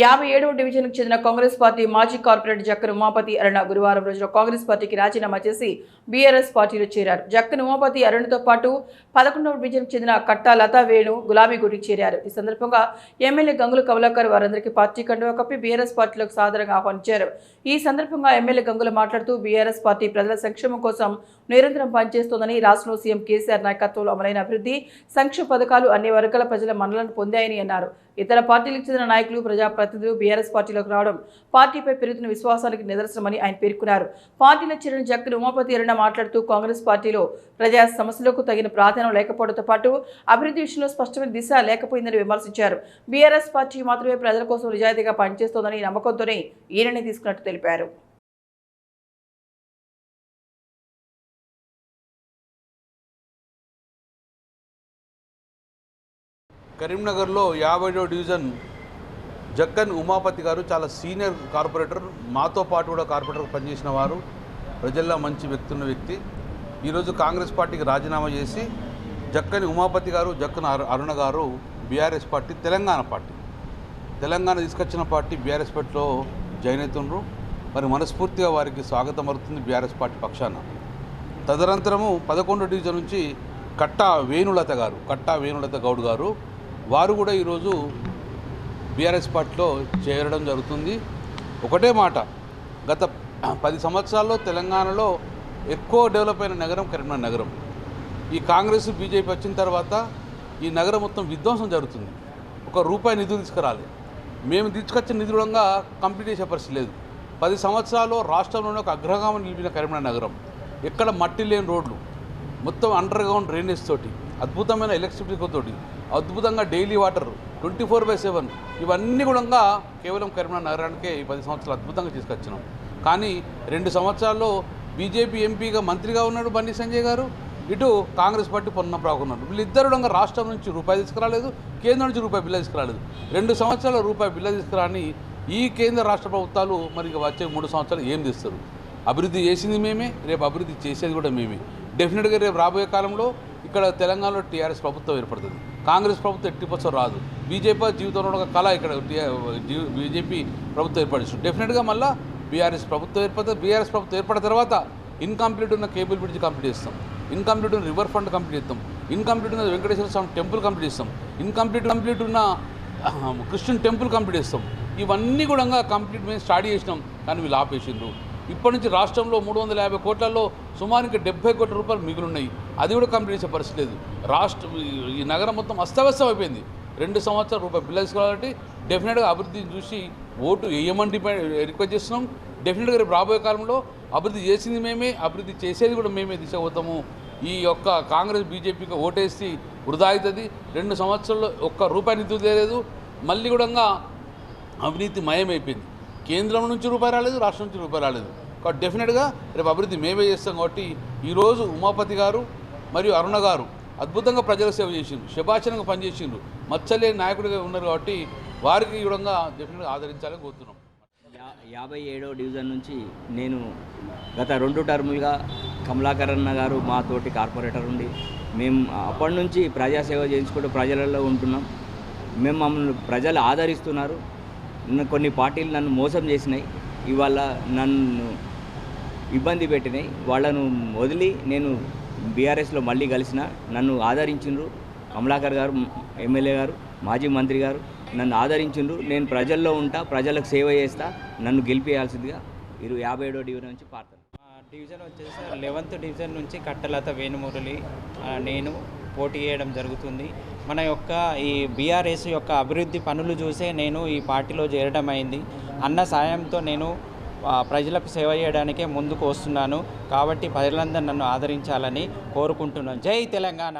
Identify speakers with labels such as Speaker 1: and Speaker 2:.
Speaker 1: యాభై ఏడవ డివిజన్కు చెందిన కాంగ్రెస్ పార్టీ మాజీ కార్పొరేటర్ జక్కన్ ఉమాపతి అరుణ గురువారం రోజున కాంగ్రెస్ పార్టీకి రాజీనామా చేసి బీఆర్ఎస్ పార్టీలో చేరారు. జక్కన్ ఉమాపతి అరుణ్తో పాటు పదకొండవ డివిజన్కు చెందిన కట్టా లతా వేణు గులాబీ గుడికి చేరారు. ఈ సందర్భంగా ఎమ్మెల్యే గంగుల కమలాకర్ వారందరికీ పార్టీ కండువా కప్పి బీఆర్ఎస్ పార్టీలోకి సాధారణంగా ఆహ్వానించారు. ఈ సందర్భంగా ఎమ్మెల్యే గంగుల మాట్లాడుతూ బీఆర్ఎస్ పార్టీ ప్రజల సంక్షేమం కోసం నిరంతరం పనిచేస్తోందని రాష్ట్రంలో సీఎం కేసీఆర్ నాయకత్వంలో అమలైన అభివృద్ధి సంక్షేమ పథకాలు అన్ని వర్గాల ప్రజల మన్నలను పొందాయని అన్నారు. ఇతర పార్టీలకు చెందిన నాయకులు ప్రజాప్రతినిధులు బీఆర్ఎస్ పార్టీలోకి రావడం పార్టీపై పెరుగుతున్న విశ్వాసానికి నిదర్శనమని ఆయన పేర్కొన్నారు. పార్టీలో చేరిన జక్కని ఉమాపతి అరుణ మాట్లాడుతూ కాంగ్రెస్ పార్టీలో ప్రజా సమస్యలకు తగిన ప్రాధాన్యం లేకపోవడంతో పాటు అభివృద్ధి విషయంలో స్పష్టమైన దిశ లేకపోయిందని విమర్శించారు. బీఆర్ఎస్ పార్టీ మాత్రమే ప్రజల కోసం నిజాయితీగా పనిచేస్తోందని నమ్మకంతోనే ఈ నిర్ణయం తీసుకున్నట్టు తెలిపారు.
Speaker 2: కరీంనగర్లో యాభైడో డివిజన్ జక్కన్ ఉమాపతి గారు చాలా సీనియర్ కార్పొరేటర్ మాతో పాటు కూడా కార్పొరేటర్ పనిచేసిన వారు. ప్రజల్లో మంచి వ్యక్తి ఉన్న వ్యక్తి. ఈరోజు కాంగ్రెస్ పార్టీకి రాజీనామా చేసి జక్కని ఉమాపతి గారు జక్కన్ అరుణ గారు BRS party Telangana party. Telangana తీసుకొచ్చిన పార్టీ బీఆర్ఎస్ పార్టీలో జాయిన్ అవుతుండ్రు. మరి మనస్ఫూర్తిగా వారికి స్వాగతం అరుతుంది బీఆర్ఎస్ పార్టీ పక్షాన. తదనంతరము పదకొండో డివిజన్ నుంచి కట్టా వేణులత గారు కట్టా వేణులత గౌడ్ గారు వారు కూడా ఈరోజు బీఆర్ఎస్ పార్టీలో చేరడం జరుగుతుంది. ఒకటే మాట గత పది సంవత్సరాల్లో తెలంగాణలో ఎక్కువ డెవలప్ అయిన నగరం కరీంనగర్ నగరం. ఈ కాంగ్రెస్ బీజేపీ వచ్చిన తర్వాత ఈ నగరం మొత్తం విధ్వంసం జరుగుతుంది. ఒక రూపాయి నిధులు తీసుకురాలి. మేము తీసుకొచ్చిన నిధులంగా కంప్లీట్ చేసే పరిస్థితి లేదు. పది సంవత్సరాల్లో రాష్ట్రంలోనే ఒక అగ్రగామం నిలిపిన కరీంనగర్ నగరం. ఎక్కడ మట్టి లేని రోడ్లు మొత్తం అండర్ గ్రౌండ్ డ్రైనేజ్ తోటి అద్భుతమైన ఎలక్ట్రిసిటీతోటి అద్భుతంగా daily water twenty four by seven ఇవన్నీ కూడా కేవలం కరీంనగర్ నగరానికే ఈ పది సంవత్సరాలు అద్భుతంగా తీసుకొచ్చినాం. కానీ రెండు సంవత్సరాల్లో బీజేపీ ఎంపీగా మంత్రిగా ఉన్నాడు బండి సంజయ్ గారు ఇటు కాంగ్రెస్ పార్టీ పొన్నప్రాకు రాకున్నాడు. వీళ్ళిద్దరు కూడా రాష్ట్రం నుంచి రూపాయి తీసుకురాలేదు కేంద్రం నుంచి రూపాయి బిల్ల తీసుకురాలేదు. రెండు సంవత్సరాల రూపాయి బిల్ల తీసుకురాని ఈ కేంద్ర రాష్ట్ర ప్రభుత్వాలు మరి వచ్చే మూడు సంవత్సరాలు ఏం తీస్తారు అభివృద్ధి చేసింది మేమే రేపు అభివృద్ధి చేసేది కూడా మేమే. డెఫినెట్గా రేపు రాబోయే కాలంలో ఇక్కడ తెలంగాణలో టీఆర్ఎస్ ప్రభుత్వం ఏర్పడుతుంది. కాంగ్రెస్ ప్రభుత్వం ఎట్టి పచ్చం రాదు. బీజేపీ జీవితంలో ఒక కళ ఇక్కడ బీజేపీ ప్రభుత్వం ఏర్పడిస్తుంది డెఫినెట్గా మళ్ళీ బీఆర్ఎస్ ప్రభుత్వం ఏర్పడుతుంది. బీఆర్ఎస్ ప్రభుత్వం ఏర్పడిన తర్వాత ఇన్కంప్లీట్ ఉన్న కేబుల్ బ్రిడ్జ్ కంప్లీట్ చేస్తాం. ఇన్కంప్లీట్ ఉన్న రివర్ ఫండ్ కంప్లీట్ చేస్తాం. ఇన్కంప్లీట్ ఉన్న వెంకటేశ్వర స్వామి టెంపుల్ కంప్లీట్ చేస్తాం. ఇన్కంప్లీట్ కంప్లీట్ ఉన్న క్రిస్టియన్ టెంపుల్ కంప్లీట్ చేస్తాం. ఇవన్నీ కూడా కంప్లీట్ మేము స్టార్ట్ చేసినాం. కానీ వీళ్ళు ఆపేసిండ్రు. ఇప్పటి నుంచి రాష్ట్రంలో మూడు వందల యాభై కోట్లలో సుమారుకి డెబ్బై కోట్ల రూపాయలు మిగులున్నాయి. అది కూడా కంప్లీట్ చేసే పరిస్థితి లేదు. రాష్ట్ర ఈ నగరం మొత్తం అస్తవ్యస్తం అయిపోయింది. రెండు సంవత్సరాల రూపాయలు బిల్లు తీసుకోవాలంటే డెఫినెట్గా అభివృద్ధిని చూసి ఓటు వేయమని డిపెండ్ రిక్వెస్ట్ చేస్తున్నాం. డెఫినెట్గా రేపు రాబోయే కాలంలో అభివృద్ధి చేసింది మేమే అభివృద్ధి చేసేది కూడా మేమే తీసుకుపోతాము ఈ యొక్క కాంగ్రెస్ బీజేపీకి ఓటేసి వృధా అవుతుంది. రెండు సంవత్సరాల్లో ఒక్క రూపాయి నిధులు తెలియదు మళ్ళీ కూడా అవినీతి మయమైపోయింది. కేంద్రం నుంచి రూపాయి రాలేదు రాష్ట్రం నుంచి రూపాయి రాలేదు. కాబట్టి డెఫినెట్గా రేపు అభివృద్ధి మేమే చేస్తాం కాబట్టి ఈరోజు ఉమాపతి గారు మరియు అరుణ గారు అద్భుతంగా ప్రజల సేవ చేసిండ్రు శుభాచనంగా పనిచేసిండ్రు. మచ్చలేని నాయకుడిగా ఉన్నారు కాబట్టి వారికి ఈ విధంగా డెఫినెట్గా ఆదరించాలని కోరుతున్నాం.
Speaker 3: యా- యాభై ఏడో డివిజన్ నుంచి నేను గత రెండు టర్ములుగా కమలాకరన్న గారు మా తోటి కార్పొరేటర్ ఉండి మేము అప్పటి నుంచి ప్రజాసేవ చేయించుకుంటూ ప్రజలలో ఉంటున్నాం. మేము మమ్మల్ని ప్రజలు ఆదరిస్తున్నారు. కొన్ని పార్టీలు నన్ను మోసం చేసినాయి. ఇవాళ నన్ను ఇబ్బంది పెట్టినాయి. వాళ్ళను వదిలి నేను బీఆర్ఎస్లో మళ్ళీ కలిసిన నన్ను ఆదరించిండ్రు. కమలాకర్ గారు ఎమ్మెల్యే గారు మాజీ మంత్రి గారు నన్ను ఆదరించిండ్రు. నేను ప్రజల్లో ఉంటా ప్రజలకు సేవ చేస్తా నన్ను గెలిపేయాల్సిందిగా ఇరు యాభై ఏడో డివిజన్ నుంచి పాడతాను
Speaker 4: డివిజన్ వచ్చేసి లెవెన్త్ డివిజన్ నుంచి కట్టలత వేణుమురళి నేను పోటీ చేయడం జరుగుతుంది. మన యొక్క ఈ బీఆర్ఎస్ యొక్క అభివృద్ధి పనులు చూసే నేను ఈ పార్టీలో చేరడం అయింది. అన్న సాయంతో నేను ప్రజలకు సేవ చేయడానికే ముందుకు వస్తున్నాను. కాబట్టి ప్రజలందరూ నన్ను ఆదరించాలని కోరుకుంటున్నాను. జై తెలంగాణ!